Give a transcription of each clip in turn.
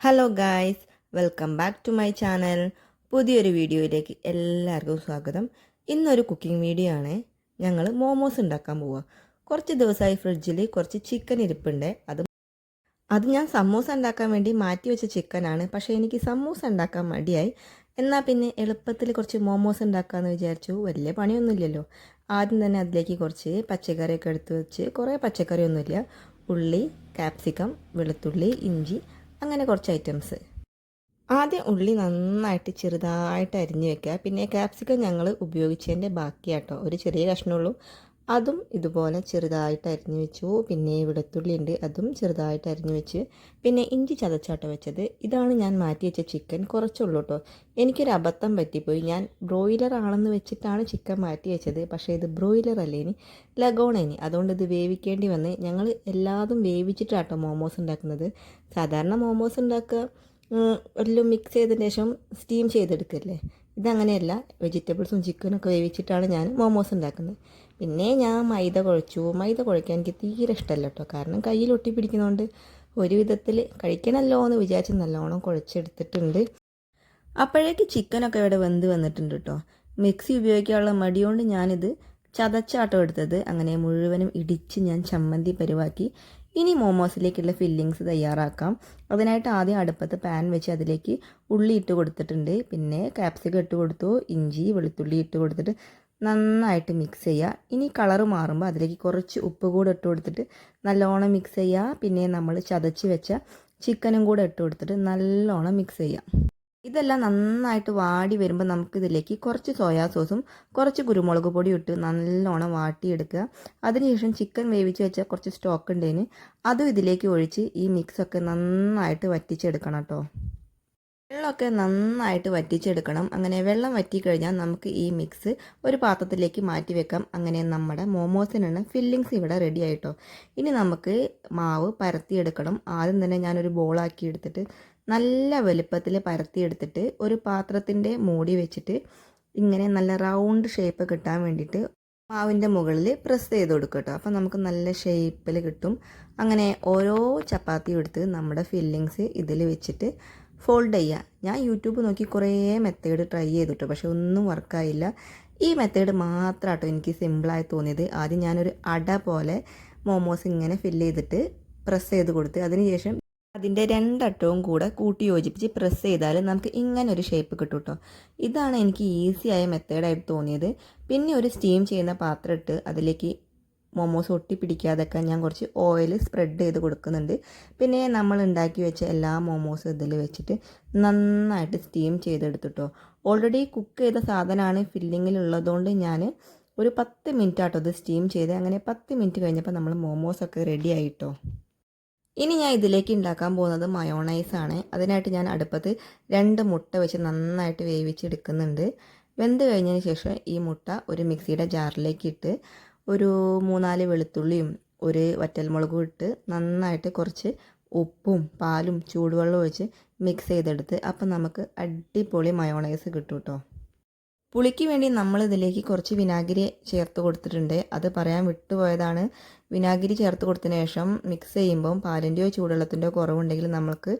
Hello guys welcome back to my channel പുതിയൊരു വീഡിയോയിലേക്ക് എല്ലാവർക്കും സ്വാഗതം. ഇന്നൊരു കുക്കിംഗ് വീഡിയോ ആണ്. ഞങ്ങൾ മോമോസ് ഉണ്ടാക്കാൻ പോവുക കുറച്ച് ദിവസമായി ഫ്രിഡ്ജിൽ കുറച്ച് ചിക്കൻ ഇരിപ്പുണ്ട്. അത് അത് ഞാൻ സമൂസ ഉണ്ടാക്കാൻ വേണ്ടി മാറ്റി വെച്ച ചിക്കനാണ് പക്ഷേ എനിക്ക് സമൂസ ഉണ്ടാക്കാൻ മടിയായി. എന്നാൽ പിന്നെ എളുപ്പത്തിൽ കുറച്ച് മോമോസ് ഉണ്ടാക്കാമെന്ന് വിചാരിച്ചു. വലിയ പണിയൊന്നുമില്ലല്ലോ. ആദ്യം തന്നെ അതിലേക്ക് കുറച്ച് പച്ചക്കറിയൊക്കെ എടുത്ത് വെച്ച് കുറേ പച്ചക്കറിയൊന്നുമില്ല. ഉള്ളി കാപ്സിക്കം വെളുത്തുള്ളി ഇഞ്ചി അങ്ങനെ കുറച്ച് ഐറ്റംസ് ആദ്യം ഉള്ളി നന്നായിട്ട് ചെറുതായിട്ട് അരിഞ്ഞ് വെക്കുക. പിന്നെ ക്യാപ്സിക്കം ഞങ്ങൾ ഉപയോഗിച്ചതിന്റെ ബാക്കിയാട്ടോ. ഒരു ചെറിയ കഷ്ണമുള്ളൂ അതും ഇതുപോലെ ചെറുതായിട്ട് അരിഞ്ഞു വെച്ചു. പിന്നെ വെളുത്തുള്ളി ഉണ്ട് അതും ചെറുതായിട്ട് അരിഞ്ഞു വെച്ച്. പിന്നെ ഇഞ്ചി ചതച്ചാട്ട വെച്ചത്. ഇതാണ് ഞാൻ മാറ്റി വെച്ച ചിക്കൻ കുറച്ചുള്ളൂ കേട്ടോ എനിക്കൊരു അബദ്ധം പറ്റിപ്പോയി. ഞാൻ ബ്രോയിലർ ആണെന്ന് വെച്ചിട്ടാണ് ചിക്കൻ മാറ്റി വെച്ചത്. പക്ഷേ ഇത് ബ്രോയിലർ അല്ലേ ഇനി? ലഗോണേനി അതുകൊണ്ട് ഇത് വേവിക്കേണ്ടി വന്ന് ഞങ്ങൾ എല്ലാതും വേവിച്ചിട്ടാട്ടോ മോമോസ് ഉണ്ടാക്കുന്നത്. സാധാരണ മോമോസ് ഉണ്ടാക്കുക എല്ലാം മിക്സ് ചെയ്തതിന് ശേഷം സ്റ്റീം ചെയ്തെടുക്കല്ലേ? ഇതങ്ങനെയല്ല. വെജിറ്റബിൾസും ചിക്കനൊക്കെ വേവിച്ചിട്ടാണ് ഞാൻ മോമോസ് ഉണ്ടാക്കുന്നത്. പിന്നെ ഞാൻ മൈദ കുഴച്ചു. മൈദ കുഴയ്ക്കാൻ എനിക്ക് തീരെ ഇഷ്ടമല്ല കേട്ടോ. കാരണം കയ്യിൽ ഒട്ടി പിടിക്കുന്നതുകൊണ്ട് ഒരു വിധത്തിൽ കഴിക്കണമല്ലോ എന്ന് വിചാരിച്ച് നല്ലോണം കുഴച്ചെടുത്തിട്ടുണ്ട്. അപ്പോഴേക്ക് ചിക്കനൊക്കെ ഇവിടെ വെന്ത് വന്നിട്ടുണ്ട് കേട്ടോ. മിക്സി ഉപയോഗിക്കാനുള്ള മടിയോണ്ട് ഞാനിത് ചതച്ചാട്ടോ എടുത്തത്. അങ്ങനെ മുഴുവനും ഇടിച്ച് ഞാൻ ചമ്മന്തി പരിവാക്കി. ഇനി മോമോസിലേക്കുള്ള ഫില്ലിങ്സ് തയ്യാറാക്കാം. അതിനായിട്ട് ആദ്യം അടുപ്പത്ത് പാൻ വെച്ച് അതിലേക്ക് ഉള്ളി ഇട്ട് കൊടുത്തിട്ടുണ്ട്. പിന്നെ കാപ്സിക ഇട്ട് കൊടുത്തു. ഇഞ്ചി വെളുത്തുള്ളി ഇട്ട് കൊടുത്തിട്ട് നന്നായിട്ട് മിക്സ് ചെയ്യുക ഇനി കളർ മാറുമ്പോൾ അതിലേക്ക് കുറച്ച് ഉപ്പ് കൂടെ ഇട്ട് കൊടുത്തിട്ട് നല്ലോണം മിക്സ് ചെയ്യുക പിന്നെ നമ്മൾ ചതച്ച് വെച്ച ചിക്കനും കൂടെ ഇട്ട് കൊടുത്തിട്ട് നല്ലോണം മിക്സ് ചെയ്യുക ഇതെല്ലാം നന്നായിട്ട് വാടി വരുമ്പോൾ നമുക്കിതിലേക്ക് കുറച്ച് സോയാ സോസും കുറച്ച് കുരുമുളക് പൊടി ഇട്ട് നല്ലോണം വാട്ടിയെടുക്കുക. അതിനുശേഷം ചിക്കൻ വേവിച്ച് വെച്ച കുറച്ച് സ്റ്റോക്ക് ഉണ്ടേന് അതും ഇതിലേക്ക് ഒഴിച്ച് ഈ മിക്സൊക്കെ നന്നായിട്ട് വറ്റിച്ചെടുക്കണം കേട്ടോ. വെള്ളമൊക്കെ നന്നായിട്ട് വറ്റിച്ചെടുക്കണം. അങ്ങനെ വെള്ളം വറ്റിക്കഴിഞ്ഞാൽ നമുക്ക് ഈ മിക്സ് ഒരു പാത്രത്തിലേക്ക് മാറ്റി വെക്കാം. അങ്ങനെ നമ്മുടെ മോമോസിനുള്ള ഫില്ലിങ്സ് ഇവിടെ റെഡി ആയിട്ടോ. ഇനി നമുക്ക് മാവ് പരത്തിയെടുക്കണം. ആദ്യം തന്നെ ഞാനൊരു ബോളാക്കി എടുത്തിട്ട് നല്ല വലുപ്പത്തിൽ പരത്തിയെടുത്തിട്ട് ഒരു പാത്രത്തിന്റെ മൂടി വെച്ചിട്ട് ഇങ്ങനെ നല്ല റൗണ്ട് ഷേപ്പ് കിട്ടാൻ വേണ്ടിയിട്ട് മാവിന്റെ മുകളിൽ പ്രസ് ചെയ്ത് കൊടുക്കുക കേട്ടോ അപ്പം നമുക്ക് നല്ല ഷേപ്പിൽ കിട്ടും. അങ്ങനെ ഓരോ ചപ്പാത്തിയും എടുത്ത് നമ്മുടെ ഫില്ലിങ്സ് ഇതിൽ വെച്ചിട്ട് ഫോൾഡ് ചെയ്യുക. ഞാൻ യൂട്യൂബ് നോക്കി കുറേ മെത്തേഡ് ട്രൈ ചെയ്തിട്ടു. പക്ഷെ ഒന്നും വർക്കായില്ല ഈ മെത്തേഡ് മാത്രമാട്ടോ എനിക്ക് സിമ്പിളായി തോന്നിയത്. ആദ്യം ഞാനൊരു അട പോലെ മോമോസ് ഇങ്ങനെ ഫില്ല് ചെയ്തിട്ട് പ്രസ് ചെയ്ത് കൊടുത്ത് അതിനുശേഷം അതിന്റെ രണ്ടറ്റവും കൂടെ കൂട്ടി യോജിപ്പിച്ച് പ്രസ് ചെയ്താൽ നമുക്ക് ഇങ്ങനെ ഒരു ഷേപ്പ് കിട്ടും കേട്ടോ ഇതാണ് എനിക്ക് ഈസിയായ മെത്തേഡായിട്ട് തോന്നിയത്. പിന്നെ ഒരു സ്റ്റീം ചെയ്യുന്ന പാത്രം ഇട്ട് അതിലേക്ക് മോമോസ് ഒട്ടി പിടിക്കാതൊക്കെ ഞാൻ കുറച്ച് ഓയിൽ സ്പ്രെഡ് ചെയ്ത് കൊടുക്കുന്നുണ്ട്. പിന്നെ നമ്മൾ ഉണ്ടാക്കി വെച്ച എല്ലാ മോമോസ് ഇതിൽ വെച്ചിട്ട് നന്നായിട്ട് സ്റ്റീം ചെയ്തെടുത്തിട്ടോ. ഓൾറെഡി കുക്ക് ചെയ്ത സാധനമാണ് ഫില്ലിങ്ങിലുള്ളതുകൊണ്ട് ഞാൻ ഒരു പത്ത് മിനിറ്റ് ആട്ടോ ഇത് സ്റ്റീം ചെയ്ത് അങ്ങനെ പത്ത് മിനിറ്റ് കഴിഞ്ഞപ്പോൾ നമ്മൾ മോമോസ് ഒക്കെ റെഡി ആയിട്ടോ. ഇനി ഞാൻ ഇതിലേക്ക് ഉണ്ടാക്കാൻ പോകുന്നത് മയോണൈസ് ആണ്. അതിനായിട്ട് ഞാൻ അടുപ്പത്ത് രണ്ട് മുട്ട വെച്ച് നന്നായിട്ട് വേവിച്ചെടുക്കുന്നുണ്ട്. വെന്ത് കഴിഞ്ഞതിന് ശേഷം ഈ മുട്ട ഒരു മിക്സിയുടെ ജാറിലേക്ക് ഇട്ട് ഒരു മൂന്നാൽ വെളുത്തുള്ളിയും ഒരു വറ്റൽമുളകും ഇട്ട് നന്നായിട്ട് കുറച്ച് ഉപ്പും പാലും ചൂടുവെള്ളവും വെച്ച് മിക്സ് ചെയ്തെടുത്ത് അപ്പം നമുക്ക് അടിപൊളി മയോണൈസ് കിട്ടും കേട്ടോ പുളിക്ക് വേണ്ടി നമ്മൾ ഇതിലേക്ക് കുറച്ച് വിനാഗിരി ചേർത്ത് കൊടുത്തിട്ടുണ്ട്. അത് പറയാൻ വിട്ടുപോയതാണ്. വിനാഗിരി ചേർത്ത് കൊടുത്തതിന് ശേഷം മിക്സ് ചെയ്യുമ്പം പാലിന്റെയോ ചൂടുവെള്ളത്തിന്റെയോ കുറവുണ്ടെങ്കിൽ നമുക്ക്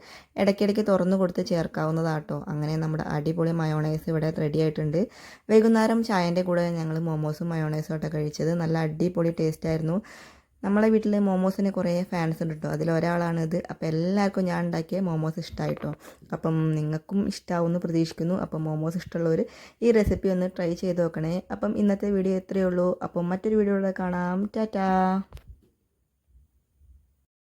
ഇടയ്ക്കിടയ്ക്ക് തുറന്നു കൊടുത്ത് ചേർക്കാവുന്നതാട്ടോ. അങ്ങനെ നമ്മുടെ അടിപൊളി മയോണൈസ് ഇവിടെ റെഡി ആയിട്ടുണ്ട്. വൈകുന്നേരം ചായന്റെ കൂടെ ഞങ്ങൾ മോമോസും മയോണൈസും ഒക്കെ കഴിച്ചത്. നല്ല അടിപൊളി ടേസ്റ്റ് ആയിരുന്നു. നമ്മളെ വീട്ടിൽ മോമോസിന് കുറേ ഫാൻസ് ഉണ്ട് കേട്ടോ അതിലൊരാളാണ് ഇത്. അപ്പോൾ എല്ലാവർക്കും ഞാൻ ഉണ്ടാക്കിയ മോമോസ് ഇഷ്ടമായിട്ടോ അപ്പം നിങ്ങൾക്കും ഇഷ്ടമാവുമെന്ന് പ്രതീക്ഷിക്കുന്നു. അപ്പം മോമോസ് ഇഷ്ടമുള്ളവർ ഈ റെസിപ്പി ഒന്ന് ട്രൈ ചെയ്ത് നോക്കണേ. അപ്പം ഇന്നത്തെ വീഡിയോ ഇത്രയേ ഉള്ളൂ. അപ്പം മറ്റൊരു വീഡിയോയുടെ കാണാം. ടാറ്റാ.